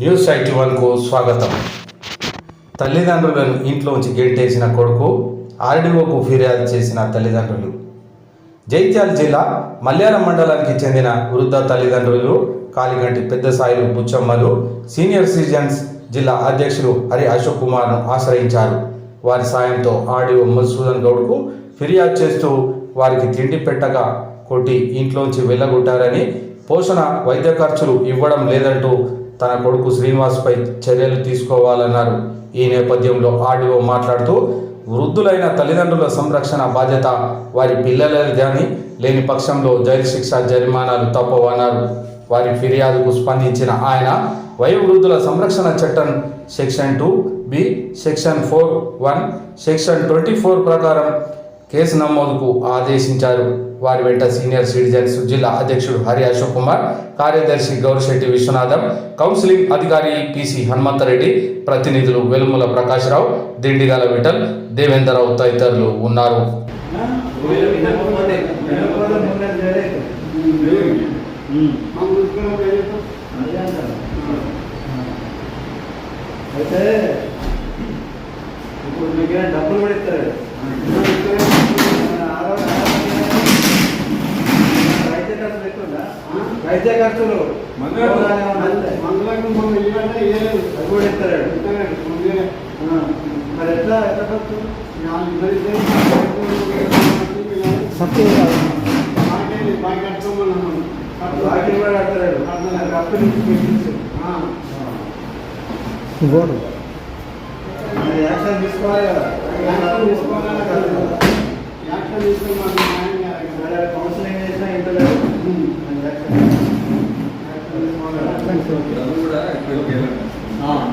News IT వన్కు స్వాగతం. తల్లిదండ్రులను ఇంట్లోంచి గెంటేసిన కొడుకు ఆర్డీఓకు ఫిర్యాదు చేసిన తల్లిదండ్రులు. జైత్యాల జిల్లా మల్యాలం మండలానికి చెందిన వృద్ధ తల్లిదండ్రులు కాలిగంటి పెద్ద సాయిలు బుచ్చమ్మలు సీనియర్ సిటిజన్స్ జిల్లా అధ్యక్షులు హరి అశోక్ కుమార్ను ఆశ్రయించారు. వారి సాయంతో ఆర్డీఓ మధుసూదన్ గౌడ్కు ఫిర్యాదు చేస్తూ వారికి తిండి పెట్టగా కొట్టి ఇంట్లోంచి వెళ్ళగొట్టారని పోషణ వైద్య ఖర్చులు ఇవ్వడం లేదంటూ తన కొడుకు శ్రీనివాస్పై చర్యలు తీసుకోవాలన్నారు. ఈ నేపథ్యంలో ఆర్డీఓ మాట్లాడుతూ వృద్ధులైన తల్లిదండ్రుల సంరక్షణ బాధ్యత వారి పిల్లలదని లేని పక్షంలో జైలు శిక్ష జరిమానాలు తప్పవన్నారు. వారి ఫిర్యాదుకు స్పందించిన ఆయన వయోవృద్ధుల సంరక్షణ చట్టం section two B section four one section twenty four ప్రకారం కేసు నమోదుకు ఆదేశించారు. వారి వెంట సీనియర్ సిటిజన్స్ జిల్లా అధ్యక్షుడు హరి అశోక్ కుమార్ కార్యదర్శి గౌరిశెట్టి విశ్వనాథం కౌన్సిలింగ్ అధికారి పిసి హనుమంతరెడ్డి ప్రతినిధులు వెలుముల ప్రకాశ్రావు దిండిగాల విఠల్ దేవేంద్రరావు తదితరులు ఉన్నారు. అయితే ఇప్పుడు మీకు డబ్బులు కూడా ఇస్తారు వైద్య ఖర్చులు ఎక్కువ వైద్య ఖర్చులు మరి ఎట్లా ఎట్లా ఖర్చు? నుంచి పెట్టించు మరి యాక్షన్ తీసుకోవాలి కదా. మరి